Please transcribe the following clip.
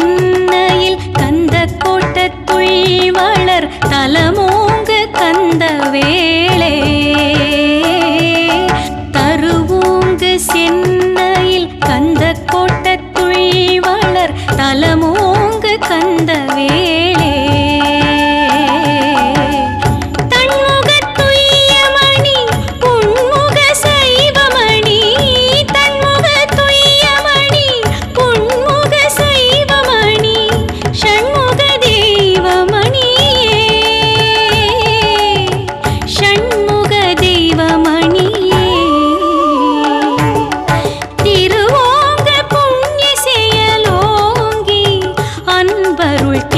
தென்னையில் கந்த கோட்டத்துள் வளர் தலமோங்கு கந்த வேளே. தருவோங்கு சென்னையில் கந்த கோட்டத்துள் வளர் தலமோங்கு கந்த வேளே. பருள்